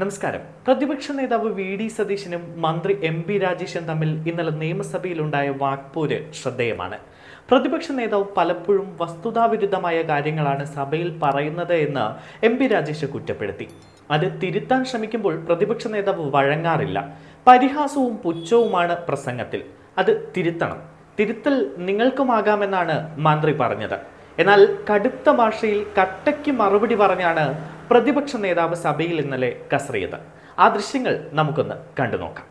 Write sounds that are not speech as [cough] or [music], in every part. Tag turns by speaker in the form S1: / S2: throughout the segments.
S1: നമസ്കാരം. പ്രതിപക്ഷ നേതാവ് വി ഡി സതീശനും മന്ത്രി എം പി രാജേഷും തമ്മിൽ ഇന്നലെ നിയമസഭയിലുണ്ടായ വാക്പോര് ശ്രദ്ധേയമാണ്. പ്രതിപക്ഷ നേതാവ് പലപ്പോഴും വസ്തുതാവിരുദ്ധമായ കാര്യങ്ങളാണ് സഭയിൽ പറയുന്നത് എന്ന് എം പി രാജേഷ് കുറ്റപ്പെടുത്തി. അത് തിരുത്താൻ ശ്രമിക്കുമ്പോൾ പ്രതിപക്ഷ നേതാവ് വഴങ്ങാറില്ല. പരിഹാസവും പുച്ഛവുമാണ് പ്രസംഗത്തിൽ. അത് തിരുത്തണം. തിരുത്തൽ നിങ്ങൾക്കുമാകാമെന്നാണ് മന്ത്രി പറഞ്ഞത്. എന്നാൽ കടുത്ത ഭാഷയിൽ കട്ടയ്ക്ക് മറുപടി പറഞ്ഞാണ് പ്രതിപക്ഷ നേതാവ് സഭയിൽ ഇന്നലെ കസറിയത്. ആ ദൃശ്യങ്ങൾ നമുക്കൊന്ന് കണ്ടു നോക്കാം.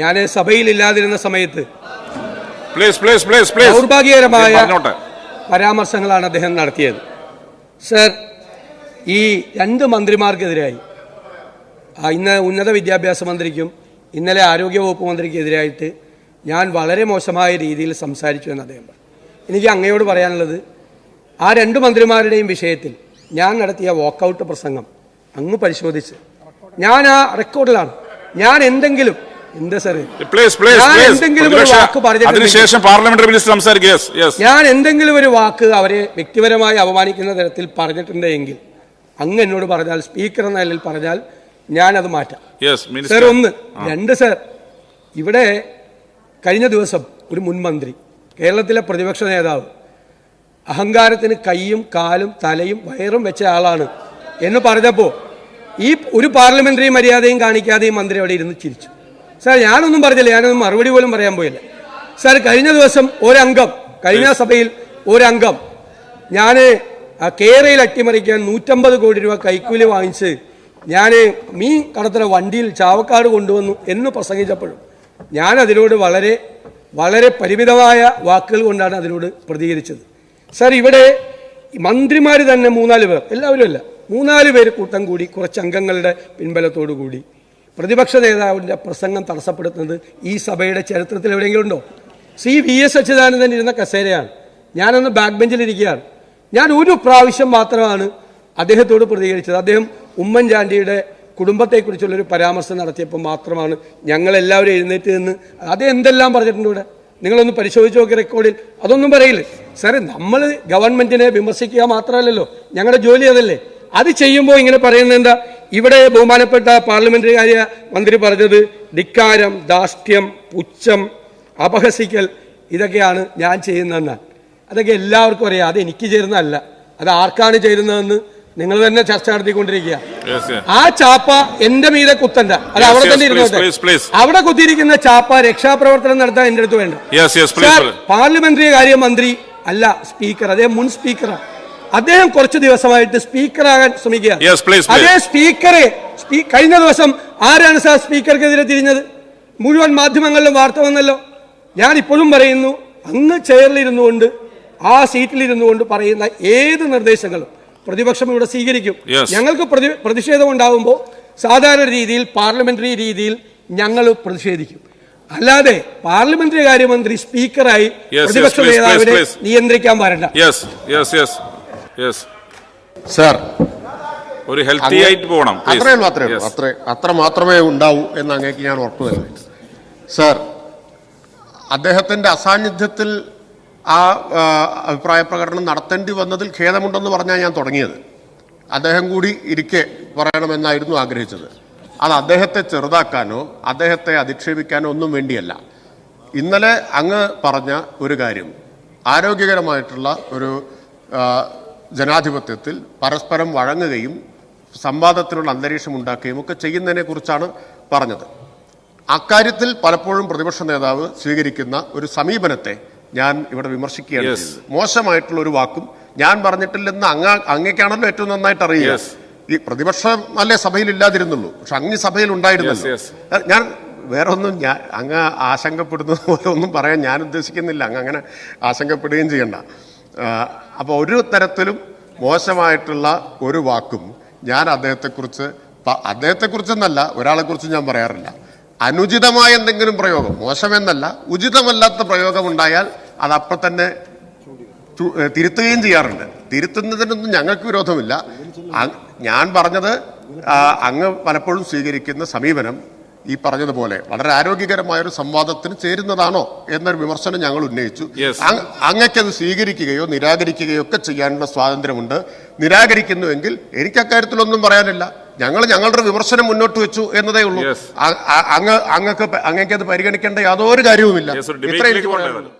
S2: ഞാൻ സഭയിൽ ഇല്ലാതിരുന്ന സമയത്ത്
S3: പ്ലീസ് പ്ലീസ് പ്ലീസ് പ്ലീസ്
S2: ദൗർഭാഗ്യകരമായ പരാമർശങ്ങളാണ് അദ്ദേഹം നടത്തിയത്. സർ ഈ രണ്ട് മന്ത്രിമാർക്കെതിരായി ഇന്ന് ഉന്നത വിദ്യാഭ്യാസ മന്ത്രിക്കും ഇന്നലെ ആരോഗ്യവകുപ്പ് മന്ത്രിക്കെതിരായിട്ട് ഞാൻ വളരെ മോശമായ രീതിയിൽ സംസാരിച്ചു എന്ന് അദ്ദേഹം പറഞ്ഞു. എനിക്ക് അങ്ങയോട് പറയാനുള്ളത് ആ രണ്ട് മന്ത്രിമാരുടെയും വിഷയത്തിൽ ഞാൻ നടത്തിയ വാക്കൗട്ട് പ്രസംഗം. അങ്ങ് പരിശോധിച്ച്. ഞാൻ ആ റെക്കോർഡിലാണ് ഞാൻ എന്തെങ്കിലും എന്താ സാറ്? ഞാൻ എന്തെങ്കിലും ഒരു വാക്ക് പറഞ്ഞിട്ടുണ്ടെങ്കിൽ-
S3: അതിനുശേഷം പാർലമെന്ററി മിനിസ്റ്റർ സംസാരിക്കുക യെസ് യെസ്
S2: ഞാൻ എന്തെങ്കിലും ഒരു വാക്ക് അവരെ വ്യക്തിപരമായി അപമാനിക്കുന്ന തരത്തിൽ പറഞ്ഞിട്ടുണ്ടെങ്കിൽ അങ്ങ് എന്നോട് പറഞ്ഞാൽ സ്പീക്കർ എന്ന നിലയിൽ പറഞ്ഞാൽ ഞാൻ അത് മാറ്റാം.
S3: യെസ്
S2: സർ
S3: മിനിസ്റ്റർ
S2: ഒന്ന് രണ്ട് സർ ഇവിടെ കഴിഞ്ഞ ദിവസം ഒരു മുൻമന്ത്രി കേരളത്തിലെ പ്രതിപക്ഷ നേതാവ് അഹങ്കാരത്തിന് കൈയും കാലും തലയും വയറും വെച്ച ആളാണ് എന്ന് പറഞ്ഞപ്പോൾ ഈ ഒരു പാർലമെന്ററി മര്യാദയും കാണിക്കാതെ മന്ത്രി അവിടെ ഇരുന്ന് ചിരിച്ചു. സാർ ഞാനൊന്നും പറഞ്ഞില്ല. ഞാനൊന്നും മറുപടി പോലും പറയാൻ പോയില്ല. സാർ കഴിഞ്ഞ ദിവസം ഒരംഗം കഴിഞ്ഞ സഭയിൽ ഒരംഗം. ഞാൻ കേരയിൽ അട്ടിമറിക്കാൻ നൂറ്റമ്പത് കോടി രൂപ കൈക്കൂലി വാങ്ങിച്ച് ഞാൻ മീൻ കടത്തുന്ന വണ്ടിയിൽ ചാവക്കാട് കൊണ്ടുവന്നു എന്ന് പ്രസംഗിച്ചപ്പോഴും ഞാൻ അതിനോട് വളരെ വളരെ പരിമിതമായ വാക്കുകൾ കൊണ്ടാണ് അതിനോട് പ്രതികരിച്ചത്. സാർ ഇവിടെ മന്ത്രിമാർ തന്നെ മൂന്നാൽ പേർ. എല്ലാവരും അല്ല. മൂന്നാൽ പേര് കൂട്ടം കൂടി കുറച്ച് അംഗങ്ങളുടെ പിൻബലത്തോടു കൂടി. പ്രതിപക്ഷ നേതാവിന്റെ പ്രസംഗം തടസ്സപ്പെടുത്തുന്നത് ഈ സഭയുടെ ചരിത്രത്തിൽ എവിടെയെങ്കിലും ഉണ്ടോ? സി വി എസ് അച്യുതാനന്ദൻ ഇരുന്ന കസേരയാണ്. ഞാനന്ന് ബാക്ക് ബെഞ്ചിൽ ബെഞ്ചിലിരിക്കുകയാണ് ഞാൻ ഒരു പ്രാവശ്യം മാത്രമാണ് അദ്ദേഹത്തോട് പ്രതികരിച്ചത്. അദ്ദേഹം ഉമ്മൻചാണ്ടിയുടെ കുടുംബത്തെക്കുറിച്ചുള്ളൊരു പരാമർശം നടത്തിയപ്പോൾ മാത്രമാണ് ഞങ്ങളെല്ലാവരും എഴുന്നേറ്റ് നിന്ന് അദ്ദേഹം എന്തെല്ലാം പറഞ്ഞിട്ടുണ്ട് ഇവിടെ? നിങ്ങളൊന്ന് പരിശോധിച്ച് നോക്കി റെക്കോർഡിൽ അതൊന്നും പറയില്ല. സാറേ നമ്മൾ ഗവൺമെന്റിനെ വിമർശിക്കുക മാത്രമല്ലല്ലോ. ഞങ്ങളുടെ ജോലി അതല്ലേ. അത് ചെയ്യുമ്പോൾ ഇങ്ങനെ പറയുന്നത് എന്താ? ഇവിടെ ബഹുമാനപ്പെട്ട പാർലമെന്ററി കാര്യ മന്ത്രി പറഞ്ഞത് ധിക്കാരം ദാഷ്ട്യം പുച്ഛം അപഹസിക്കൽ ഇതൊക്കെയാണ് ഞാൻ ചെയ്യുന്നതെന്നാണ്. അതൊക്കെ എല്ലാവർക്കും അറിയാം. അത് എനിക്ക് ചേരുന്നതല്ല. അത് ആർക്കാണ് ചേരുന്നതെന്ന് നിങ്ങൾ തന്നെ ചർച്ച നടത്തിക്കൊണ്ടിരിക്കുക. ആ ചാപ്പ എന്റെ മീതെ കുത്തണ്ട. അത് അവിടെ തന്നെ ഇരുന്നോട്ടെ. അവിടെ കുത്തിയിരിക്കുന്ന ചാപ്പ രക്ഷാപ്രവർത്തനം നടത്താൻ എന്റെ അടുത്ത് വേണ്ട. പാർലമെന്ററി കാര്യമന്ത്രി അല്ല സ്പീക്കർ അതേ മുൻ സ്പീക്കറാണ്. അദ്ദേഹം കുറച്ച് ദിവസമായിട്ട് സ്പീക്കറാകാൻ ശ്രമിക്കുക.
S3: Yes, please, please.
S2: അതേ സ്പീക്കറെ കഴിഞ്ഞ ദിവസം ആരാണ് സാർ സ്പീക്കർക്കെതിരെ തിരിഞ്ഞത്? മുഴുവൻ മാധ്യമങ്ങളിലും വാർത്ത വന്നല്ലോ. ഞാൻ ഇപ്പോഴും പറയുന്നു അങ്ങ് ചെയറിലിരുന്നു കൊണ്ട് ആ സീറ്റിലിരുന്നുകൊണ്ട് പറയുന്ന ഏത് നിർദ്ദേശങ്ങളും പ്രതിപക്ഷം ഇവിടെ സ്വീകരിക്കും. ഞങ്ങൾക്ക് പ്രതി- പ്രതിഷേധം ഉണ്ടാകുമ്പോൾ സാധാരണ രീതിയിൽ പാർലമെന്ററി രീതിയിൽ ഞങ്ങൾ പ്രതിഷേധിക്കും. അല്ലാതെ പാർലമെന്ററി കാര്യമന്ത്രി സ്പീക്കറായി പ്രതിപക്ഷ നേതാവിനെ നിയന്ത്രിക്കാൻ പാടില്ല.
S3: Yes yes yes yes
S4: sir
S3: ഒരു ഹെൽത്തി ആയിട്ട് പോകണം.
S4: അത്രേ ഉള്ളൂ അത്രേ ഉള്ളൂ. അത്ര അത്ര മാത്രമേ ഉണ്ടാവൂ എന്ന് അങ്ങേക്ക് ഞാൻ ഉറപ്പ് തരുന്നു. സാർ അദ്ദേഹത്തിന്റെ അസാന്നിധ്യത്തിൽ ആ അഭിപ്രായ പ്രകടനം നടത്തേണ്ടി വന്നതിൽ ഖേദമുണ്ടെന്ന് പറഞ്ഞാൽ ഞാൻ തുടങ്ങിയത്. അദ്ദേഹം കൂടി ഇരിക്കെ പറയണമെന്നായിരുന്നു ആഗ്രഹിച്ചത്. അത് അദ്ദേഹത്തെ ചെറുതാക്കാനോ അദ്ദേഹത്തെ അധിക്ഷേപിക്കാനോ ഒന്നും വേണ്ടിയല്ല. ഇന്നലെ അങ്ങ് പറഞ്ഞ ഒരു കാര്യം ആരോഗ്യകരമായിട്ടുള്ള ഒരു ജനാധിപത്യത്തിൽ പരസ്പരം വഴങ്ങുകയും സംവാദത്തിനുള്ള അന്തരീക്ഷം ഉണ്ടാക്കുകയും ഒക്കെ ചെയ്യുന്നതിനെ കുറിച്ചാണ് പറഞ്ഞത്. അക്കാര്യത്തിൽ പലപ്പോഴും പ്രതിപക്ഷ നേതാവ് സ്വീകരിക്കുന്ന ഒരു സമീപനത്തെ ഞാൻ ഇവിടെ വിമർശിക്കുകയാണ് മോശമായിട്ടുള്ള ഒരു വാക്കും ഞാൻ പറഞ്ഞിട്ടില്ലെന്ന് അങ്ങ അങ്ങേക്കാണല്ലോ ഏറ്റവും നന്നായിട്ട് അറിയുക. ഈ പ്രതിപക്ഷം അല്ലേ സഭയിൽ ഇല്ലാതിരുന്നുള്ളൂ പക്ഷെ അങ്ങ് സഭയിൽ ഉണ്ടായിരുന്നല്ലോ. ഞാൻ വേറെ ഒന്നും ഞാൻ അങ്ങ് ആശങ്കപ്പെടുന്നത് [laughs] പോലെ ഒന്നും പറയാൻ ഞാൻ ഉദ്ദേശിക്കുന്നില്ല. അങ്ങ് അങ്ങനെ ആശങ്കപ്പെടുകയും ചെയ്യണ്ട. അപ്പോൾ ഒരു തരത്തിലും മോശമായിട്ടുള്ള ഒരു വാക്കും ഞാൻ അദ്ദേഹത്തെക്കുറിച്ച് ഒരാളെ ഒരാളെക്കുറിച്ച് ഞാൻ പറയാറില്ല. അനുചിതമായ എന്തെങ്കിലും പ്രയോഗം മോശമെന്നല്ല ഉചിതമല്ലാത്ത പ്രയോഗം ഉണ്ടായാൽ അത് അപ്പം തന്നെ തിരുത്തുകയും ചെയ്യാറുണ്ട്. തിരുത്തുന്നതിനൊന്നും ഞങ്ങൾക്ക് വിരോധമില്ല. ഞാൻ പറഞ്ഞത് അങ്ങ് പലപ്പോഴും സ്വീകരിക്കുന്ന സമീപനം ഈ പറഞ്ഞതുപോലെ വളരെ ആരോഗ്യകരമായ ഒരു സംവാദത്തിന് ചേരുന്നതാണോ എന്നൊരു വിമർശനം ഞങ്ങൾ ഉന്നയിച്ചു.
S3: അങ്ങക്കത്
S4: അങ്- സ്വീകരിക്കുകയോ നിരാകരിക്കുകയോ ഒക്കെ ചെയ്യാനുള്ള സ്വാതന്ത്ര്യമുണ്ട്. നിരാകരിക്കുന്നുവെങ്കിൽ എനിക്ക് അക്കാര്യത്തിലൊന്നും പറയാനില്ല. ഞങ്ങൾ ഞങ്ങളുടെ വിമർശനം മുന്നോട്ട് വെച്ചു എന്നതേ ഉള്ളൂ. അങ്ങ് അങ്ങക്ക് അങ്ങേക്ക് അത് പരിഗണിക്കേണ്ട യാതൊരു കാര്യവുമില്ല. എനിക്ക് പറയാനുള്ളൂ.